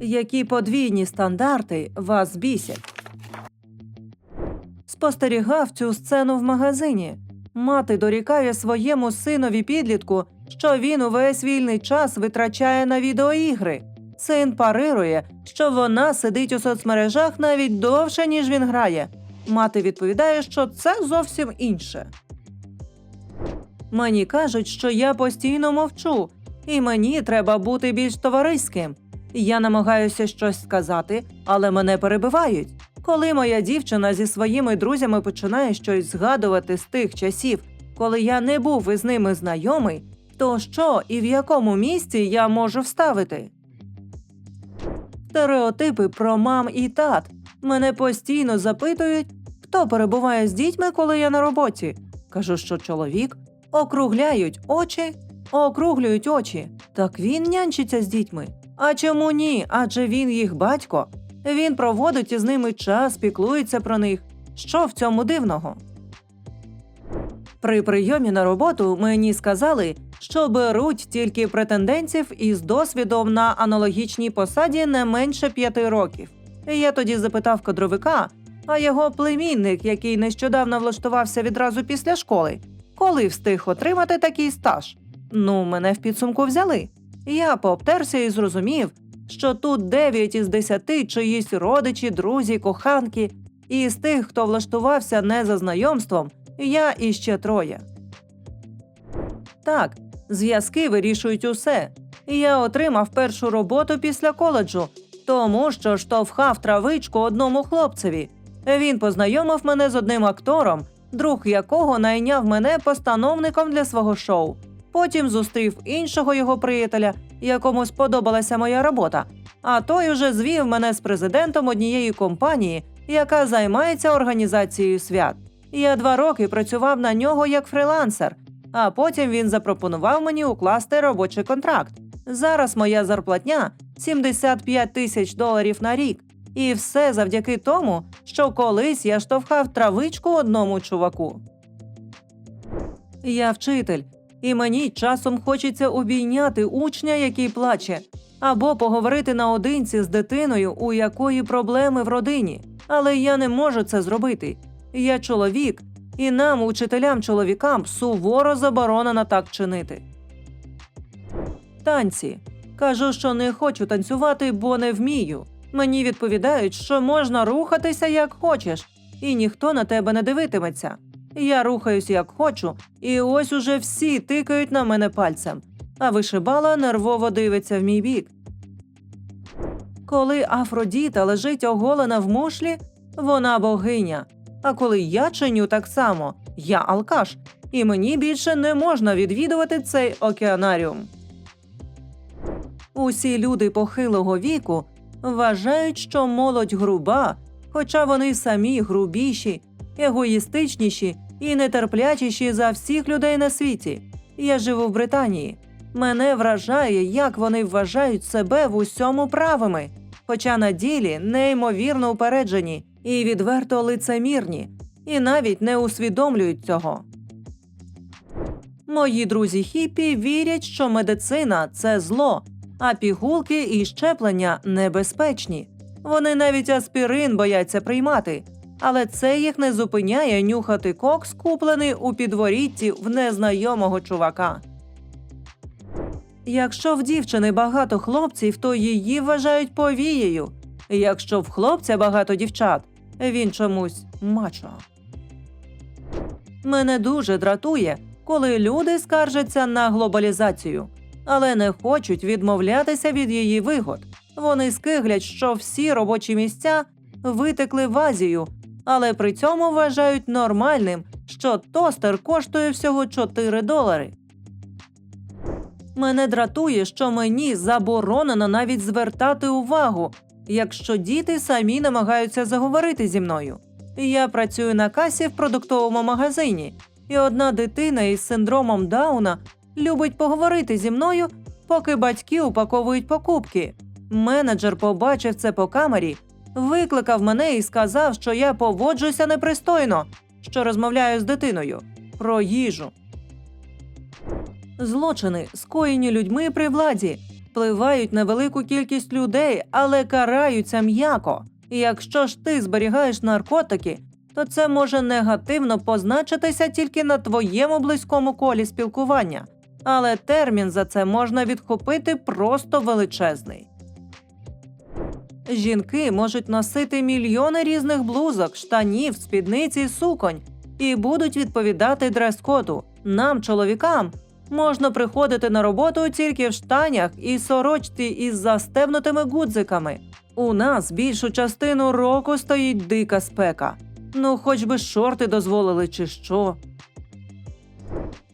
Які подвійні стандарти вас бісять? Спостерігав цю сцену в магазині. Мати дорікає своєму синові підлітку, що він увесь вільний час витрачає на відеоігри. Син парирує, що вона сидить у соцмережах навіть довше, ніж він грає. Мати відповідає, що це зовсім інше. Мені кажуть, що я постійно мовчу, і мені треба бути більш товариським. Я намагаюся щось сказати, але мене перебивають. Коли моя дівчина зі своїми друзями починає щось згадувати з тих часів, коли я не був із ними знайомий, то що і в якому місці я можу вставити? Стереотипи про мам і тат. Мене постійно запитують, хто перебуває з дітьми, коли я на роботі. Кажу, що чоловік округляють очі, округлюють очі. Так він нянчиться з дітьми. А чому ні? Адже він їх батько. Він проводить із ними час, піклується про них. Що в цьому дивного? При прийомі на роботу мені сказали, що беруть тільки претендентів із досвідом на аналогічній посаді не менше п'яти років. Я тоді запитав кадровика, а його племінник, який нещодавно влаштувався відразу після школи, коли встиг отримати такий стаж. Ну, мене в підсумку взяли. Я пообтерся і зрозумів, що тут 9 із 10 чиїсь родичі, друзі, коханки, і з тих, хто влаштувався не за знайомством, я іще троє. Так, зв'язки вирішують усе. Я отримав першу роботу після коледжу, тому що штовхав травичку одному хлопцеві. Він познайомив мене з одним актором, друг якого найняв мене постановником для свого шоу. Потім зустрів іншого його приятеля, якому сподобалася моя робота. А той уже звів мене з президентом однієї компанії, яка займається організацією свят. Я два роки працював на нього як фрилансер, а потім він запропонував мені укласти робочий контракт. Зараз моя зарплатня 75 тисяч доларів на рік. І все завдяки тому, що колись я штовхав травичку одному чуваку. Я вчитель, і мені часом хочеться обійняти учня, який плаче, або поговорити наодинці з дитиною, у якої проблеми в родині. Але я не можу це зробити. Я чоловік, і нам, учителям чоловікам, суворо заборонено так чинити. Танці. Кажу, що не хочу танцювати, бо не вмію. Мені відповідають, що можна рухатися як хочеш, і ніхто на тебе не дивитиметься. Я рухаюсь як хочу, і ось уже всі тикають на мене пальцем, а вишибала нервово дивиться в мій бік. Коли Афродіта лежить оголена в мушлі, вона богиня. А коли я чиню так само, я алкаш, і мені більше не можна відвідувати цей океанаріум. Усі люди похилого віку вважають, що молодь груба, хоча вони самі грубіші, егоїстичніші і нетерплячіші за всіх людей на світі. Я живу в Британії. Мене вражає, як вони вважають себе в усьому правими, хоча на ділі неймовірно упереджені і відверто лицемірні, і навіть не усвідомлюють цього. Мої друзі хіпі вірять, що медицина це зло, а пігулки і щеплення небезпечні. Вони навіть аспірин бояться приймати, але це їх не зупиняє нюхати кокс, куплений у підворітті в незнайомого чувака. Якщо в дівчини багато хлопців, то її вважають повією. Якщо в хлопця багато дівчат, він чомусь мачо. Мене дуже дратує, коли люди скаржаться на глобалізацію, але не хочуть відмовлятися від її вигод. Вони скиглять, що всі робочі місця витекли в Азію, але при цьому вважають нормальним, що тостер коштує всього 4 долари. Мене дратує, що мені заборонено навіть звертати увагу, якщо діти самі намагаються заговорити зі мною. Я працюю на касі в продуктовому магазині, і одна дитина із синдромом Дауна любить поговорити зі мною, поки батьки упаковують покупки. Менеджер побачив це по камері, викликав мене і сказав, що я поводжуся непристойно, що розмовляю з дитиною про їжу. Злочини, скоєні людьми при владі, впливають на велику кількість людей, але караються м'яко. І якщо ж ти зберігаєш наркотики, то це може негативно позначитися тільки на твоєму близькому колі спілкування. Але термін за це можна відхопити просто величезний. Жінки можуть носити мільйони різних блузок, штанів, спідниць і суконь і будуть відповідати дрес-коду. Нам, чоловікам, можна приходити на роботу тільки в штанях і сорочці із застебнутими гудзиками. У нас більшу частину року стоїть дика спека. Ну, хоч би шорти дозволили, чи що.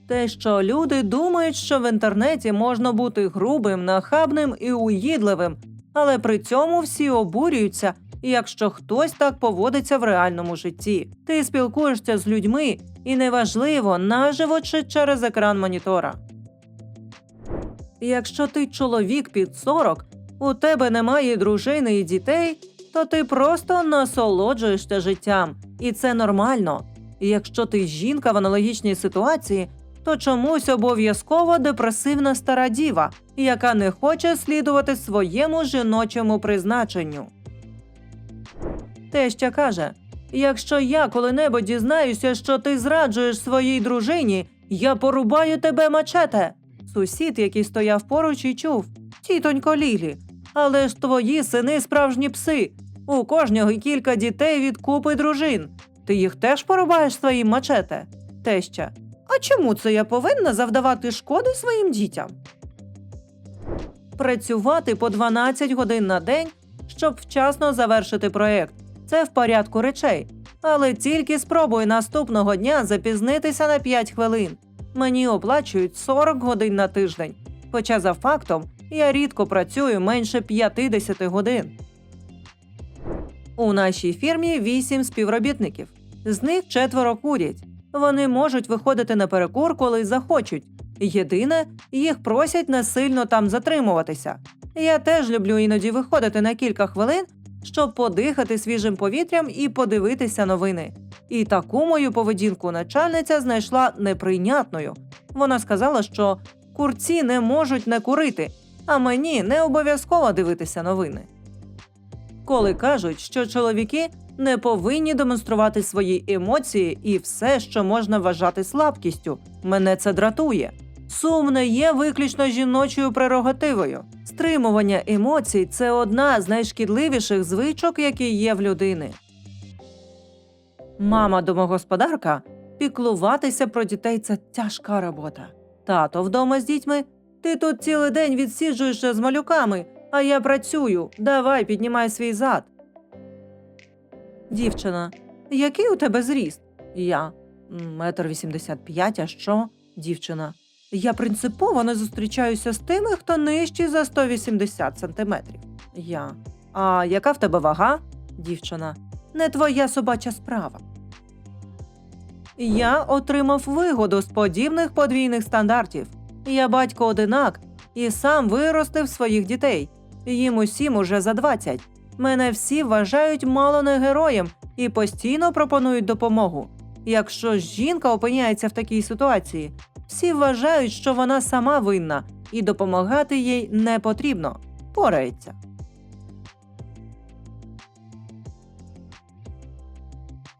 Те, що люди думають, що в інтернеті можна бути грубим, нахабним і уїдливим, але при цьому всі обурюються, якщо хтось так поводиться в реальному житті. Ти спілкуєшся з людьми, і неважливо, наживо чи через екран монітора. Якщо ти чоловік під 40, у тебе немає дружини і дітей, то ти просто насолоджуєшся життям, і це нормально. Якщо ти жінка в аналогічній ситуації, то чомусь обов'язково депресивна стара діва, яка не хоче слідувати своєму жіночому призначенню. Теща каже: якщо я коли-небудь дізнаюся, що ти зраджуєш своїй дружині, я порубаю тебе мачете. Сусід, який стояв поруч і чув, тітонько Лілі, але ж твої сини справжні пси. У кожного кілька дітей від купи дружин. Ти їх теж порубаєш своїм мачете? Теща. А чому це я повинна завдавати шкоди своїм дітям? Працювати по 12 годин на день, щоб вчасно завершити проєкт. Це в порядку речей. Але тільки спробуй наступного дня запізнитися на 5 хвилин. Мені оплачують 40 годин на тиждень. Хоча за фактом я рідко працюю менше 50 годин. У нашій фірмі 8 співробітників. З них четверо курять. Вони можуть виходити на перекур, коли захочуть. Єдине, їх просять не сильно там затримуватися. Я теж люблю іноді виходити на кілька хвилин, щоб подихати свіжим повітрям і подивитися новини. І таку мою поведінку начальниця знайшла неприйнятною. Вона сказала, що курці не можуть не курити, а мені не обов'язково дивитися новини. Коли кажуть, що чоловіки не повинні демонструвати свої емоції і все, що можна вважати слабкістю, мене це дратує. Сум не є виключно жіночою прерогативою. Стримування емоцій це одна з найшкідливіших звичок, які є в людини. Мама домогосподарка піклуватися про дітей це тяжка робота. Тато вдома з дітьми. Ти тут цілий день відсіджуєшся з малюками, а я працюю. Давай, піднімай свій зад. Дівчина. Який у тебе зріст? Я. Метр вісімдесят п'ять, а що? Дівчина. Я принципово не зустрічаюся з тими, хто нижчий за 180 сантиметрів. Я. А яка в тебе вага? Дівчина. Не твоя собача справа. Я отримав вигоду з подібних подвійних стандартів. Я батько одинак і сам виростив своїх дітей. Їм усім уже за 20. Мене всі вважають мало не героєм і постійно пропонують допомогу. Якщо жінка опиняється в такій ситуації, всі вважають, що вона сама винна і допомагати їй не потрібно. Порається.